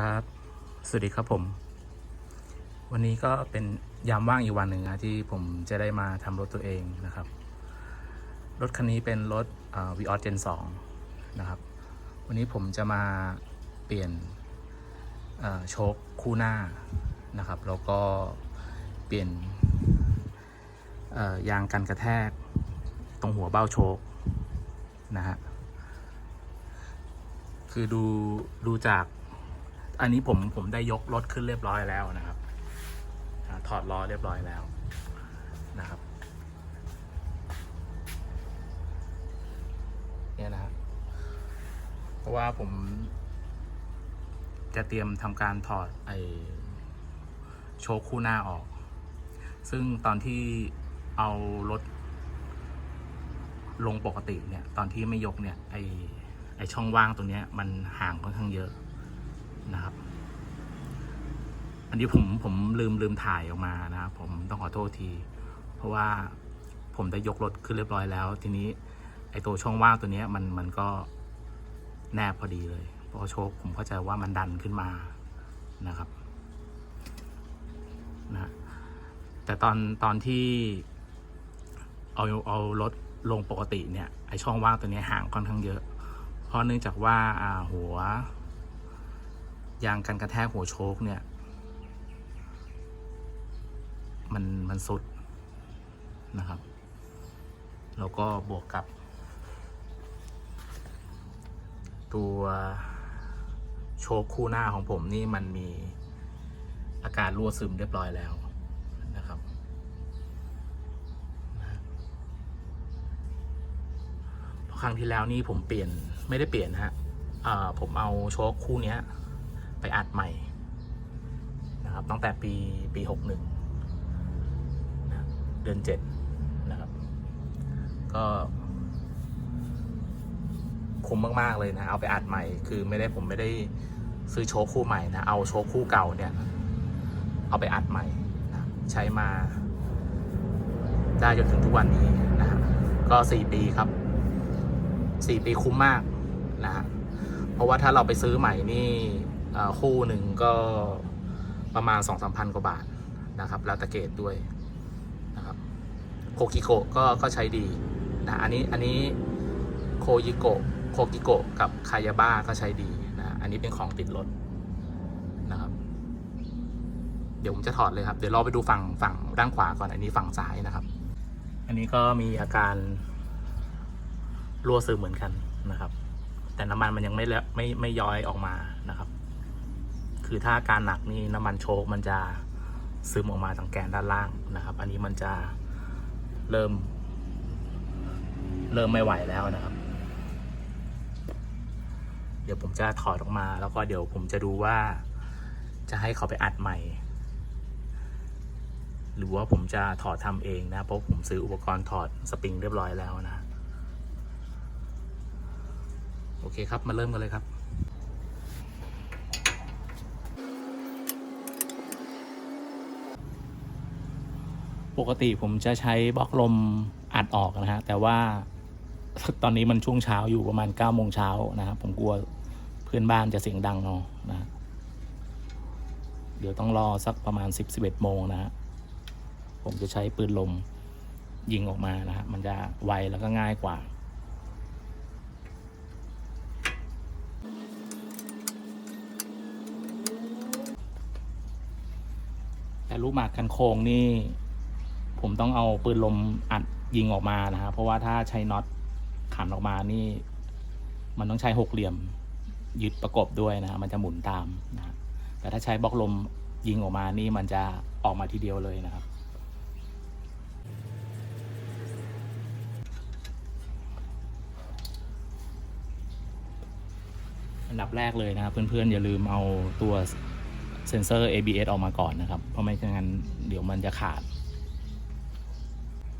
ครับ สวัสดีครับผม วันนี้ก็เป็นยามว่างอีกวันหนึ่งนะที่ผมจะได้มาทำรถตัวเองนะครับ รถคันนี้เป็นรถวีออสเจน2นะครับ วันนี้ผมจะมาเปลี่ยนโชคคู่หน้านะครับ แล้วก็เปลี่ยนยางกันกระแทก ตรงหัวเบ้าโชคนะฮะคือดูดูจาก อันนี้ผมผมได้ยกรถขึ้นเรียบร้อยแล้วนะครับถอดล้อเรียบร้อยแล้วนะครับเนี่ยนะฮะเพราะว่าผม จะเตรียมทำการถอดไอโชว์คู่หน้าออก ซึ่งตอนที่เอารถ ลงปกติเนี่ย ตอนที่ไม่ยกเนี่ย ไอไอช่องว่างตรงเนี้ยมันห่างค่อนข้างเยอะ นะครับ อันนี้ผมผมลืมลืมถ่ายออกมานะครับผมต้องขอโทษที เพราะว่าผมได้ยกรถขึ้นเรียบร้อยแล้ว ทีนี้ไอตัวช่องว่างตัวนี้มันมันก็แนบพอดีเลยเพราะโชคผมเข้าใจว่ามันดันขึ้นมานะครับนะแต่ตอนตอนที่เอาเอารถลงปกติเนี่ยไอช่องว่างตัวนี้ห่างค่อนข้างเยอะ เพราะเนื่องจากว่าหัว ยางกันกระแทกหัวโชคเนี่ย มันมันสุดนะครับ แล้วก็บวกกับ ตัวโชคคู่หน้าของผมนี่มันมีอาการรั่วซึมเรียบร้อยแล้วนะครับพราะครั้งที่แล้วนี่ผมเปลี่ยนไม่ได้เปลี่ยนนะฮะผมเอาโชคคู่เนี้ย ไปอัดใหม่นะครับตั้งแต่ปีปีหกหนึ่งเดือนเจ็ดนะครับ ก็คุ้มมากๆเลยนะ เอาไปอัดใหม่ คือไม่ได้ผมไม่ได้ซื้อโชคคู่ใหม่นะ เอาโชคคู่เก่าเนี่ย เอาไปอัดใหม่นะใช้มาได้จนถึงทุกวันนี้นะฮะก็สี่ปีครับสี่ปีคุ้มมากนะฮะเพราะว่าถ้าเราไปซื้อใหม่นี่ คู่หนึ่งก็ประมาณสองสามพันกว่าบาทนะครับ แล้วตะเกตด้วยนะครับโคกิโกะก็ก็ใช้ดีนะอันนี้อันนี้โคยิโกะโคกิโกะกับคายาบ้าก็ใช้ดีนะอันนี้เป็นของติดรถนะครับ เดี๋ยวผมจะถอดเลยครับ เดี๋ยวเราไปดูฝั่งฝั่งด้านขวาก่อนอันนี้ฝั่งซ้ายนะครับ อันนี้ก็มีอาการรั่วซึมเหมือนกันนะครับ แต่น้ำมันมันยังไม่ละไม่ไม่ย้อยออกมานะครับ คือถ้าอาการหนักนี่น้ำมันโชกมันจะซึมออกมาทางแกนด้านล่างนะครับ อันนี้มันจะเริ่ม เริ่มไม่ไหวแล้วนะครับ เดี๋ยวผมจะถอดออกมา แล้วก็เดี๋ยวผมจะดูว่าจะให้เขาไปอัดใหม่ หรือว่าผมจะถอดทำเองนะ เพราะผมซื้ออุปกรณ์ถอดสปริงเรียบร้อยแล้วนะ โอเคครับ มาเริ่มกันเลยครับ ปกติผมจะใช้บล็อกลมอัดออกนะฮะแต่ว่าตอนนี้มันช่วงเช้าอยู่ประมาณ9ก้าโมงเช้านะครับผมกลัวเพื่อนบ้านจะเสียงดังเนาะนะฮะเดี๋ยวต้องรอสักประมาณ 10 11โมงนะฮะผมจะใช้ปืนลมยิงออกมานะฮะมันจะไวแล้วก็ง่ายกว่าแต่ลูกหมากกันโค้งนี่ ผมต้องเอาปืนลมอัดยิงออกมานะฮะเพราะว่าถ้าใช้น็อตขันออกมานี่ มันต้องใช้หกเหลี่ยมยึดประกบด้วยนะฮะมันจะหมุนตามนะแต่ถ้าใช้บล็อกลมยิงออกมานี่มันจะออกมาทีเดียวเลยนะครับ อันดับแรกเลยนะครับ เพื่อนๆ อย่าลืมเอาตัวเซ็นเซอร์ ABS ออกมาก่อนนะครับ เพราะไม่งั้นเดี๋ยวมันจะขาด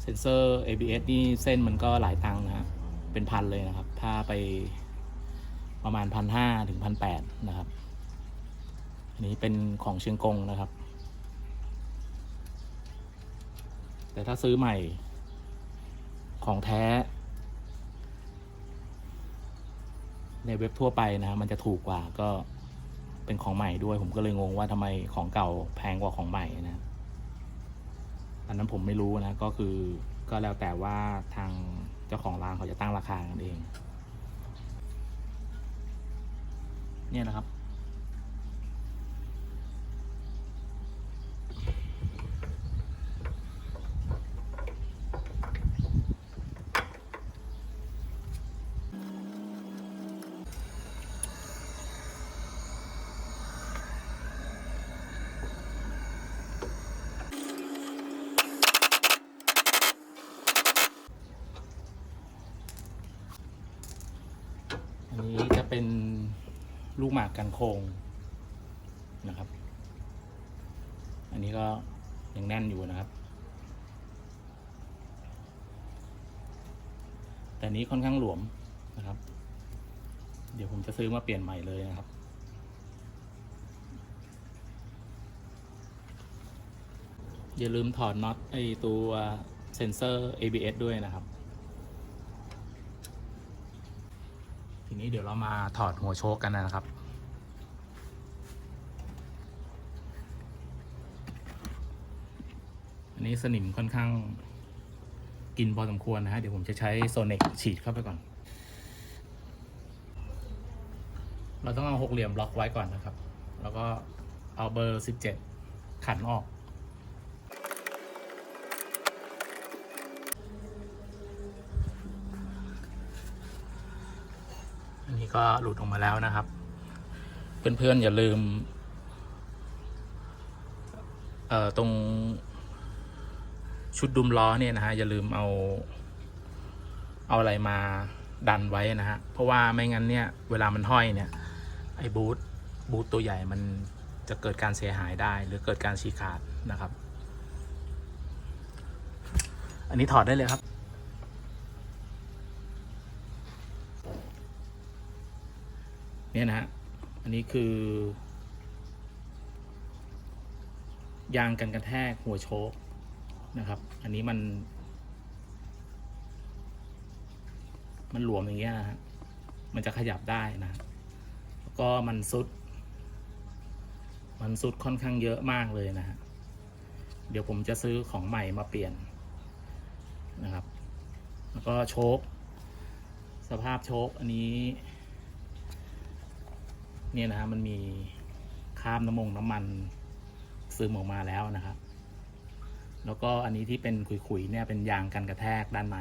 เซนเซอร์ ABS นี่เส้นมันก็หลายตังค์นะครับเป็นพันเลยนะครับ ถ้าไปประมาณพันห้าถึงพันแปดนะครับ อันนี้เป็นของเชียงกงนะครับ แต่ถ้าซื้อใหม่ของแท้ ในเว็บทั่วไปนะครับมันจะถูกกว่าก็เป็นของใหม่ด้วย ผมก็เลยงงว่าทำไมของเก่าแพงกว่าของใหม่นะ อันนั้นผมไม่รู้นะก็คือก็แล้วแต่ว่าทางเจ้าของร้านเขาจะตั้งราคากันเอง เนี่ยนะครับ เป็นลูกหมากกันโคงนะครับ อันนี้ก็ยังแน่นอยู่นะครับ แต่นี้ค่อนข้างหลวมนะครับ เดี๋ยวผมจะซื้อมาเปลี่ยนใหม่เลยนะครับอย่าลืมถอดน็อตไอตัวเซนเซอร์ ABS ด้วยนะครับ ทีนี้เดี๋ยวเรามาถอดหัวโชคกันนะครับ อันนี้สนิมค่อนข้างกินพอสมควรนะฮะ เดี๋ยวผมจะใช้โซเนกฉีดเข้าไปก่อน เราต้องเอาหกเหลี่ยมล็อกไว้ก่อนนะครับ แล้วก็เอาเบอร์ 17 ขันออก อันนี้ ก็หลุดออกมาแล้วนะครับ เพื่อนๆ อย่าลืมเอ่อตรงชุดดุมล้อเนี่ยนะฮะอย่าลืมเอาเอาอะไรมาดันไว้นะฮะเพราะว่าไม่งั้นเนี่ยเวลามันห้อยเนี่ยไอ้บูทบูทตัวใหญ่มันจะเกิดการเสียหายได้หรือเกิดการฉีกขาดนะครับ อันนี้ถอดได้เลยครับ เนี่ยนะฮะอันนี้คือ ยางกันกระแทกหัวโชคนะครับ อันนี้มัน มันหลวมอย่างเงี้ยนะฮะมันจะขยับได้นะ แล้วก็มันซุด มันซุดค่อนข้างเยอะมากเลยนะฮะเดี๋ยวผมจะซื้อของใหม่มาเปลี่ยนนะครับ แล้วก็โชคสภาพโชคอันนี้ เนี่ยนะฮะมันมีคราบน้ำมงน้ำมันซึมออกมาแล้วนะครับ แล้วก็อันนี้ที่เป็นขุยๆเนี่ยเป็นยางกันกระแทกด้านใน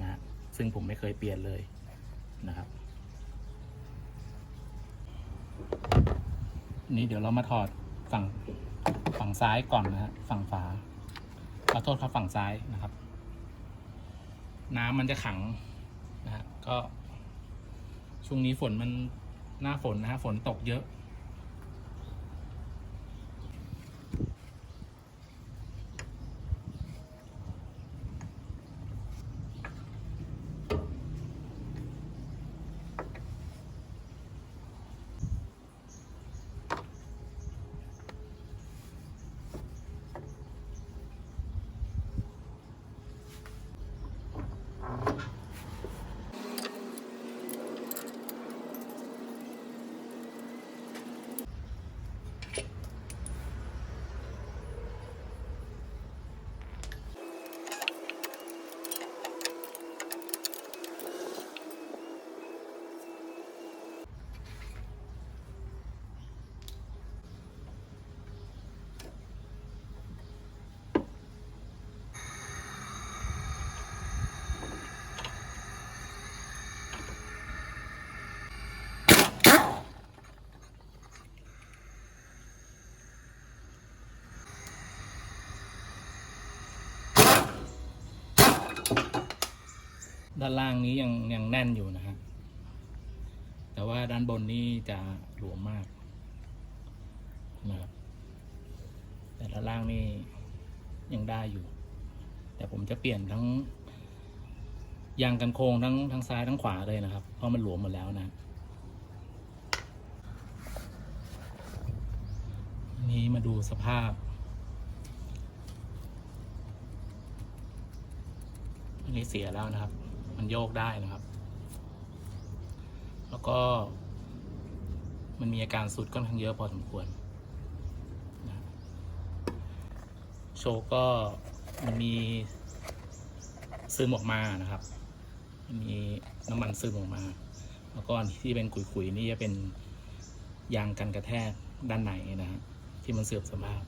นะฮะซึ่งผมไม่เคยเปลี่ยนเลยนะครับนนี้เดี๋ยวเรามาถอดฝั่งฝั่งซ้ายก่อนนะฮะฝั่งฝาขอโทษครับฝั่งซ้ายนะครับ น้ำมันจะขังนะฮะก็ช่วงนี้ฝนมัน หน้าฝนนะฮะฝนตกเยอะ ด้านล่างนี้ยังยังแน่นอยู่นะฮะ แต่ว่าด้านบนนี่จะหลวมมากนะครับ แต่ด้านล่างนี่ยังได้อยู่ แต่ผมจะเปลี่ยนทั้งยางกันโครงทั้งทั้งซ้ายทั้งขวาเลยนะครับ เพราะมันหลวมหมดแล้วนะ นี้มาดูสภาพอันนี้เสียแล้วนะครับ มันโยกได้นะครับ แล้วก็ มันมีอาการสุดค่อนข้างเยอะพอสมควรนะโชว์ก็มันมีซึมออกมานะครับม,มีน้ำมันซึมออกมา แล้วก็ที่เป็นขุยๆนี่จะเป็นยางกันกระแทกด้านในนะฮะที่มันเสื่อมสภาพ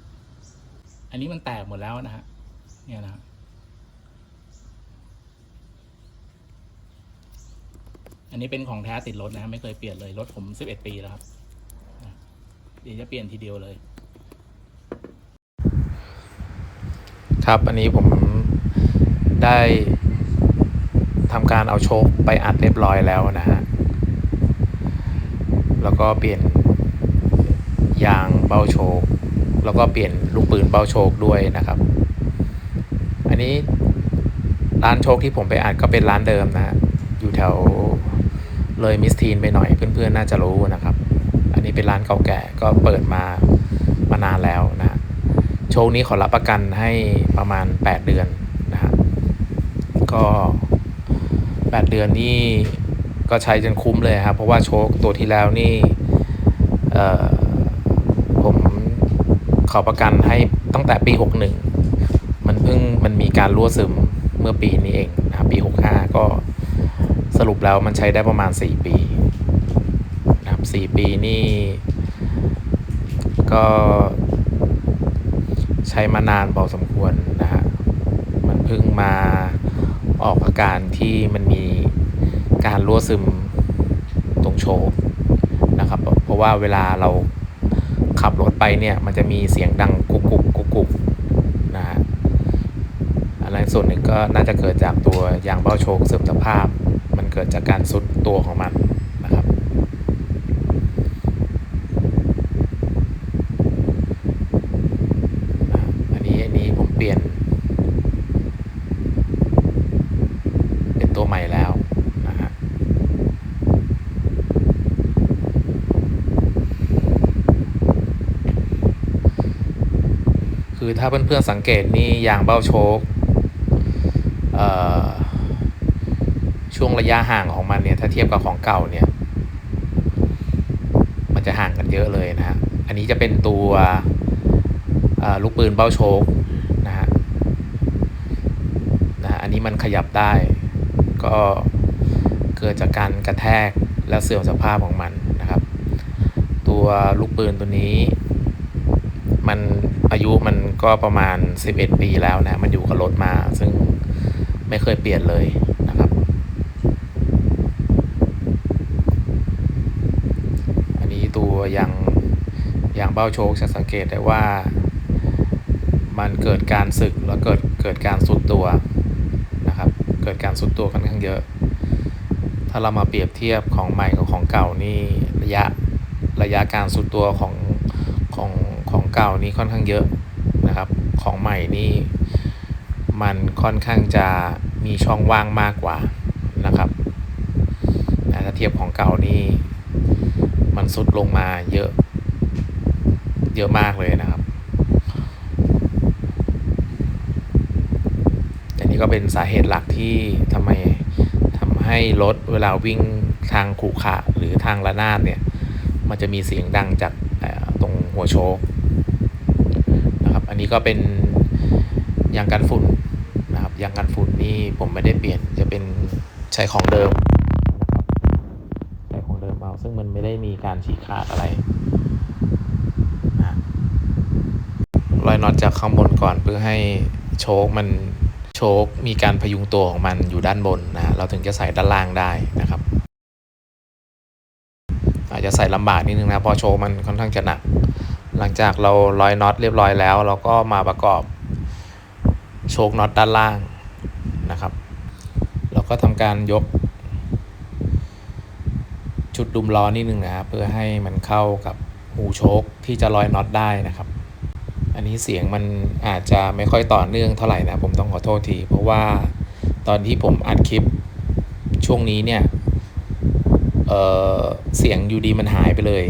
อันนี้มันแตกหมดแล้วนะฮะเนี่ยนะฮะ อันนี้เป็นของแท้ติดรถนะไม่เคยเปลี่ยนเลยรถผมสิบเอ็ดปีแล้วครับเดี๋ยวจะเปลี่ยนทีเดียวเลย ครับอันนี้ผมได้ทำการเอาโชคไปอัดเรียบร้อยแล้วนะฮะแล้วก็เปลี่ยนยางเบ้าโชคแล้วก็เปลี่ยนลูกปืนเบ้าโชคด้วยนะครับ อันนี้ร้านโชคที่ผมไปอัดก็เป็นร้านเดิมนะฮะอยู่แถว เลยมิสทีนไปหน่อยเพื่อนๆน่าจะรู้นะครับ อันนี้เป็นร้านเก่าแก่ก็เปิดมามานานแล้วนะโชคนี้ขอรับประกันให้ประมาณ 8 เดือนนะฮะก็ 8 เดือนนี่ก็ใช้จนคุ้มเลยครับ เพราะว่าโชคตัวที่แล้วนี่ผมขอประกันให้ตั้งแต่ปี 61 มันเพิ่งมันมีการรั่วซึมเมื่อปีนี้เองนะปี 65 ก็ สรุปแล้วมันใช้ได้ประมาณ 4 ปีนะครับ4ปีนี่ ก็ใช้มานานพอสมควรนะฮะมันเพิ่งมาออกอาการที่มันมีการรั่วซึมตรงโชว์นะครับ เพราะว่าเวลาเราขับรถไปเนี่ยมันจะมีเสียงดังกุกกุกกุกกุกนะฮะอะไรส่วนหนึ่งก็น่าจะเกิดจากตัวยางเบ้าโชคเสื่อมสภาพ เกิดจากการสุดตัวของมันนะครับอันนี้อันนี้ผมเปลี่ยน เป็นตัวใหม่แล้วนะฮะคือถ้าเพื่อนๆสังเกตนี่ยางเบ้าโชคเอ่อ ช่วงระยะห่างของมันเนี่ยถ้าเทียบกับของเก่าเนี่ย มันจะห่างกันเยอะเลยนะฮะอันนี้จะเป็นตัวลูกปืนเบ้าโชคนะฮะนะฮะอันนี้มันขยับได้ ก็เกิดจากการกระแทกและเสื่อมสภาพของมันนะครับ ตัวลูกปืนตัวนี้มันอายุมันก็ประมาณ 11 ปีแล้วนะ มันอยู่กับรถมา ซึ่งไม่เคยเปลี่ยนเลยนะครับ อัน นี้ตัวยางยางเบ้าโชคจะสังเกตได้ว่ามันเกิดการสึกแล้วเกิดเกิดการสุดตัวนะครับ เกิดการสุดตัวค่อนข้างเยอะ ถ้าเรามาเปรียบเทียบของใหม่กับของเก่านี่ระยะระยะการสุดตัวของของของเก่านี่ค่อนข้างเยอะนะครับ ของใหม่นี่มันค่อนข้างจะมีช่องว่างมากกว่านะครับถ้าเทียบของเก่านี่ มันสุดลงมาเยอะ เยอะมากเลยนะครับ อันนี้ก็เป็นสาเหตุหลักที่ทำไมทำให้รถเวลาวิ่งทางขรุขระหรือทางระนาดเนี่ย มันจะมีเสียงดังจากตรงหัวโชคนะครับ อันนี้ก็เป็นยางกันฝุ่นนะครับยางกันฝุ่นนี่ผมไม่ได้เปลี่ยนจะเป็นใช้ของเดิมใช้ของเดิมเอาซึ่งมันไม่ได้มีการ ฉีกขาดอะไรนะรอยน็อตจากข้างบนก่อนเพื่อให้โชคมันโชคมีการพยุงตัวของมันอยู่ด้านบนนะเราถึงจะใส่ด้านล่างได้นะครับ อาจจะใส่ลำบากนิดนึงนะเพราะโชว์มันค่อนข้างจะหนัก หลังจากเราร้อยน็อตเรียบร้อยแล้ว เราก็มาประกอบโชคน็อตด้านล่างนะครับ เราก็ทำการยก ชุดดุมล้อนิดนึงนะครับเพื่อให้มันเข้ากับหูโชคที่จะร้อยน็อตได้นะครับ อันนี้เสียงมันอาจจะไม่ค่อยต่อเนื่องเท่าไหร่นะผมต้องขอโทษที เพราะว่าตอนที่ผมอัดคลิปช่วงนี้เนี่ยเออเสียงอยู่ดีมันหายไปเลย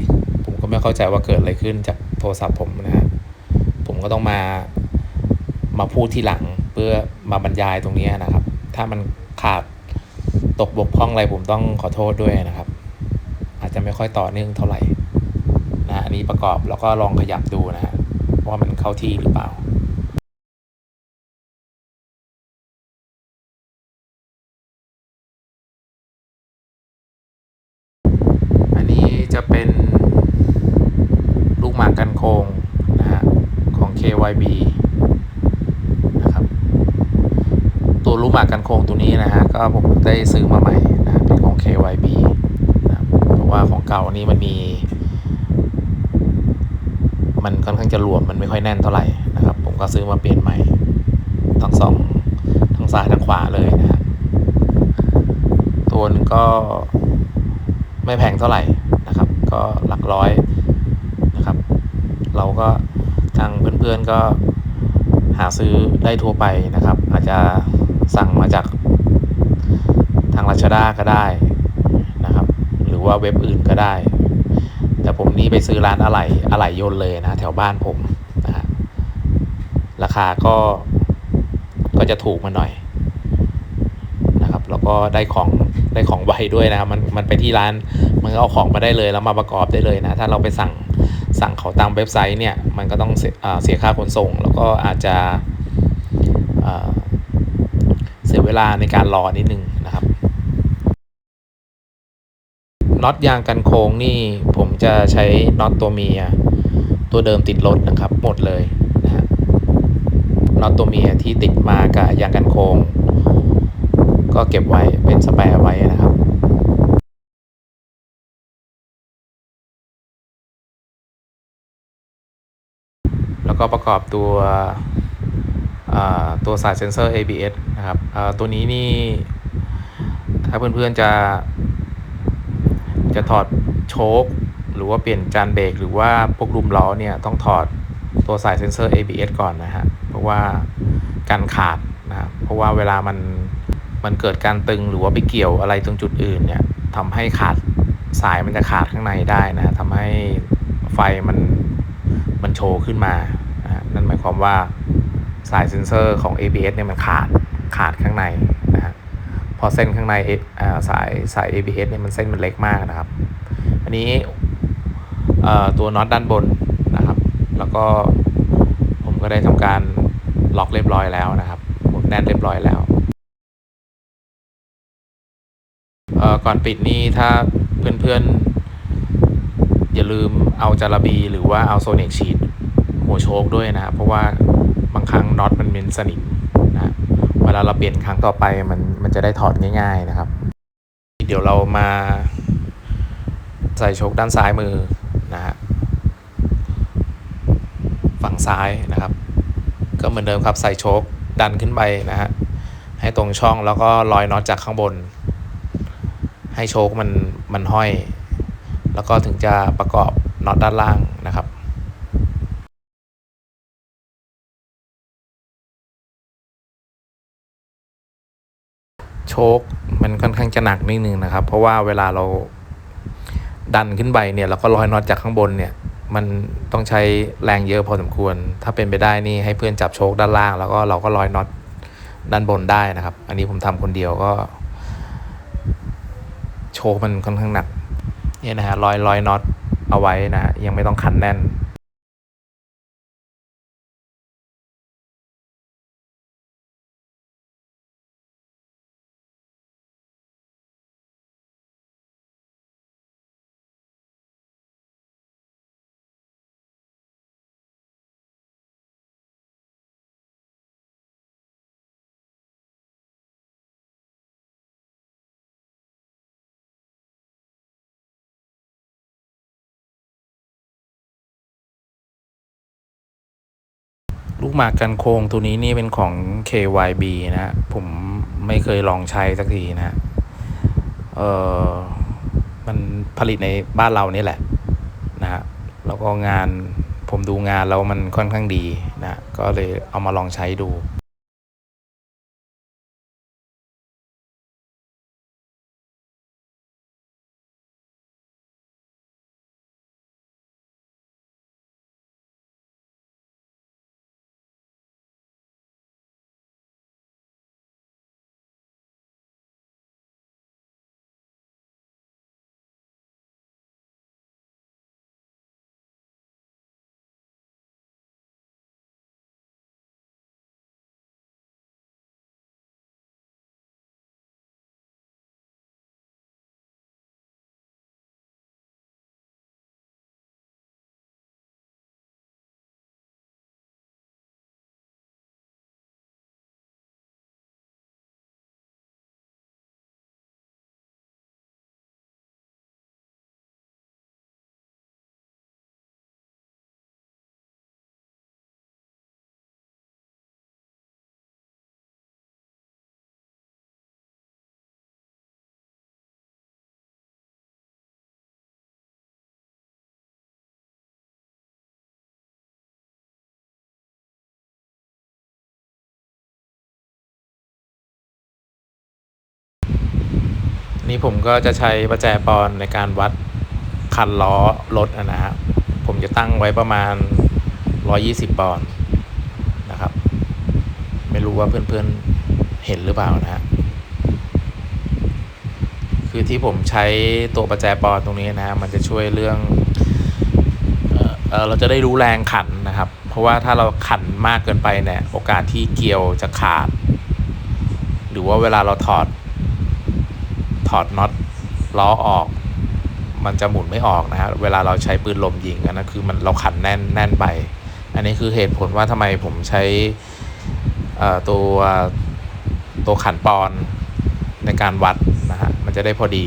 ผมก็ไม่เข้าใจว่าเกิดอะไรขึ้นจากโทรศัพท์ผมนะฮะผมก็ต้องมามาพูดทีหลังเพื่อมาบรรยายตรงนี้นะครับ ถ้ามันขาดตกบกพร่องอะไรผมต้องขอโทษด้วยนะครับ จะไม่ค่อยต่อเนื่องเท่าไหร่นี้ประกอบแล้วก็ลองขยับดูนะฮะว่ามันเข้าที่หรือเปล่าอันนี้จะเป็นลูกหมากกันโคงนะฮะของ KYB นะครับ ตัวลูกหมากกันโคงตัวนี้นะฮะก็ผมได้ซื้อมาใหม่นะเป็นของ KYB ว่าของเก่านี้มันมี มันค่อนข้างจะหลวมมันไม่ค่อยแน่นเท่าไหร่นะครับ ผมก็ซื้อมาเปลี่ยนใหม่ ทั้งสองทั้งซ้ายทั้งขวาเลยนะฮะตัวหนึงก็ไม่แพงเท่าไหร่นะครับ ก็หลักร้อยนะครับ เราก็ทางเพื่อนๆก็หาซื้อได้ทั่วไปนะครับ อาจจะสั่งมาจากทางราชดาก็ได้ ว่าเว็บอื่นก็ได้ แต่ผมนี่ไปซื้อร้านอะไหล่อะไหล่ยนต์เลยนะ แถวบ้านผมนะฮะราคาก็ก็จะถูกมาหน่อยนะครับ แล้วก็ได้ของได้ของไวด้วยนะครับมันมันไปที่ร้านมันก็เอาของมาได้เลยแล้วมาประกอบได้เลยนะ ถ้าเราไปสั่งสั่งเขาตามเว็บไซต์เนี่ยมันก็ต้องเสียเสียค่าขนส่ง แล้วก็อาจจะเสียเวลาในการรอนิดนึงนะครับ น็อตยางกันโค้งนี่ผมจะใช้น็อตตัวเมีย ตัวเดิมติดรถนะครับ หมดเลยนะฮะน็อตตัวเมียที่ติดมากับยางกันโค้ง ก็เก็บไว้เป็นสแปร์ไว้นะครับแล้วก็ประกอบตัวตัวสายเซนเซอร์ ABS นะครับตัวนี้นี่ ถ้าเพื่อนๆจะ จะถอดโชคหรือว่าเปลี่ยนจานเบรกหรือว่าพวกลุมล้อเนี่ยต้องถอดตัวสายเซ็นเซอร์ ABS ก่อนนะฮะเพราะว่ากันขาดนะเพราะว่าเวลามันมันเกิดการตึงหรือว่าไปเกี่ยวอะไรตรงจุดอื่นเนี่ยทำให้ขาดสายมันจะขาดข้างในได้นะทำให้ไฟมันมันโชว์ขึ้นมานะนั่นหมายความว่าสายเซ็นเซอร์ของ ABS เนี่ยมันขาดขาดข้างใน พอเส้นข้างในสายสาย ABS เนี่ยมันเส้นมันเล็กมากนะครับ อันนี้ตัวน็อตด้านบนนะครับ แล้วก็ผมก็ได้ทำการล็อกเรียบร้อยแล้วนะครับหมุนแน่นเรียบร้อยแล้วก่อนปิดนี่ถ้าเพื่อนๆ อย่าลืมเอาจาระบีหรือว่าเอาโซนิกฉีดหัวโชคด้วยนะครับเพราะว่าบางครั้งน็อตมันเป็นสนิม ลาเราเปลี่ยนครั้งต่อไปมันมันจะได้ถอดง่าย ๆนะครับ เดี๋ยวเรามาใส่โชคด้านซ้ายมือนะฮะฝั่งซ้ายนะครับ ก็เหมือนเดิมครับใส่โชคดันขึ้นไปนะฮะให้ตรงช่องแล้วก็ลอยน็อตจากข้างบน ให้โชคมันมันห้อย แล้วก็ถึงจะประกอบน็อตด้านล่างนะครับ โชคมันค่อนข้างจะหนักนิดนึงนะครับ เพราะว่าเวลาเราดันขึ้นไปเนี่ยเราก็ร้อยน็อตจากข้างบนเนี่ย มันต้องใช้แรงเยอะพอสมควร ถ้าเป็นไปได้นี่ให้เพื่อนจับโชคด้านล่าง แล้วก็เราก็ร้อยน็อตด้านบนได้นะครับ อันนี้ผมทำคนเดียวก็ โชคมันค่อนข้างหนักเนี่ยนะฮะร้อยร้อยน็อตเอาไว้นะยังไม่ต้องขันแน่น ลูกหมากกันโคงตัวนี้นี่เป็นของ KYB นะฮะผมไม่เคยลองใช้สักทีนะเออมันผลิตในบ้านเรานี่แหละนะฮะแล้วก็งานผมดูงานแล้วมันค่อนข้างดีนะ ก็เลยเอามาลองใช้ดู นี่ผมก็จะใช้ประแจปอนในการวัดคันล้อรถนะฮะผมจะตั้งไว้ประมาณ 120 ปอนด์นะครับ ไม่รู้ว่าเพื่อนๆเห็นหรือเปล่านะฮะคือที่ผมใช้ตัวประแจปอนตรงนี้นะฮะมันจะช่วยเรื่องเออเออเราจะได้รู้แรงขันนะครับ เพราะว่าถ้าเราขันมากเกินไปเนี่ยโอกาสที่เกียวจะขาด หรือว่าเวลาเราถอด ถอดน็อตล้อออก มันจะหมุนไม่ออกนะฮะเวลาเราใช้ปืนลมยิงอันนั้นคือมันเราขันแน่นแน่นไป อันนี้คือเหตุผลว่าทำไมผมใช้ตัวตัวขันปอนในการวัดนะฮะมันจะได้พอดี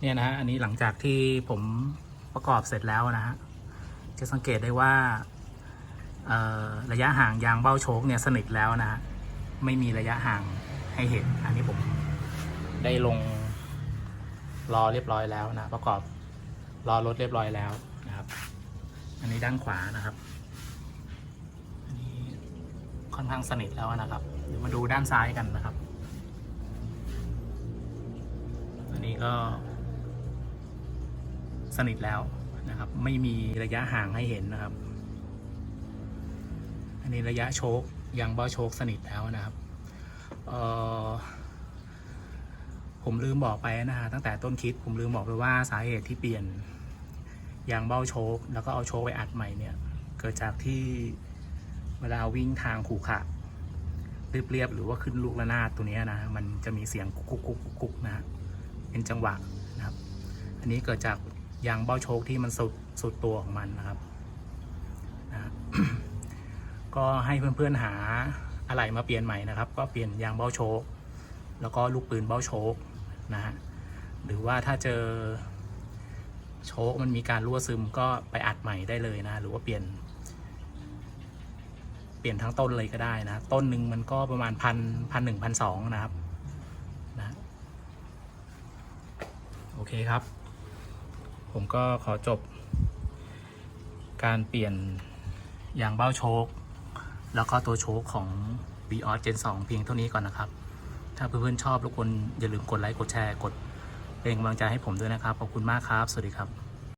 เนี่ยนะฮะอันนี้หลังจากที่ผมประกอบเสร็จแล้วนะฮะจะสังเกตได้ว่าระยะห่างยางเบ้าโชคเนี่ยสนิทแล้วนะฮะไม่มีระยะห่างให้เห็น อันนี้ผมได้ลงรอเรียบร้อยแล้วนะ ประกอบรอรถเรียบร้อยแล้วนะครับ อันนี้ด้านขวานะครับอันนี้ค่อนข้างสนิทแล้วนะครับ เดี๋ยวมาดูด้านซ้ายกันนะครับ อันนี้ก็ สนิทแล้วนะครับ ไม่มีระยะห่างให้เห็นนะครับ อันนี้ระยะโชคยางเบ้าโชคสนิทแล้วนะครับผมลืมบอกไปนะฮะตั้งแต่ต้นคลิปผมลืมบอกไปว่าสาเหตุที่เปลี่ยนยางเบ้าโชคแล้วก็เอาโชคไปอัดใหม่เนี่ย เกิดจากที่เวลาวิ่งทางขู่ขะเรียบๆหรือว่าขึ้นลูกระนาดตัวนี้นะ มันจะมีเสียงกุกกุกกุกกุกกุกนะฮะเป็นจังหวะนะครับ อันนี้เกิดจาก ยางเบ้าโชคที่มันสุดสุดตัวของมันนะครับนะก็ให้เพื่อนๆหาอะไรมาเปลี่ยนใหม่นะครับ ก็เปลี่ยนยางเบ้าโชคแล้วก็ลูกปืนเบ้าโชคนะฮะหรือว่าถ้าเจอโชคมันมีการรั่วซึมก็ไปอัดใหม่ได้เลยนะ หรือว่าเปลี่ยน เปลี่ยนทั้งต้นเลยก็ได้นะ ต้นหนึ่งมันก็ประมาณพันพันหนึ่งพันสองนะครับนะโอเคครับ ผมก็ขอจบ การเปลี่ยนยางเบ้าโชคแล้วก็ตัวโชคของ b ีออสเจน2เพียงเท่านี้ก่อนนะครับ ถ้าเพื่อนๆชอบทุกคนอย่าลืมกดไลค์กดแชร์กดเป็นกำลังใจให้ผมด้วยนะครับ ขอบคุณมากครับ สวัสดีครับ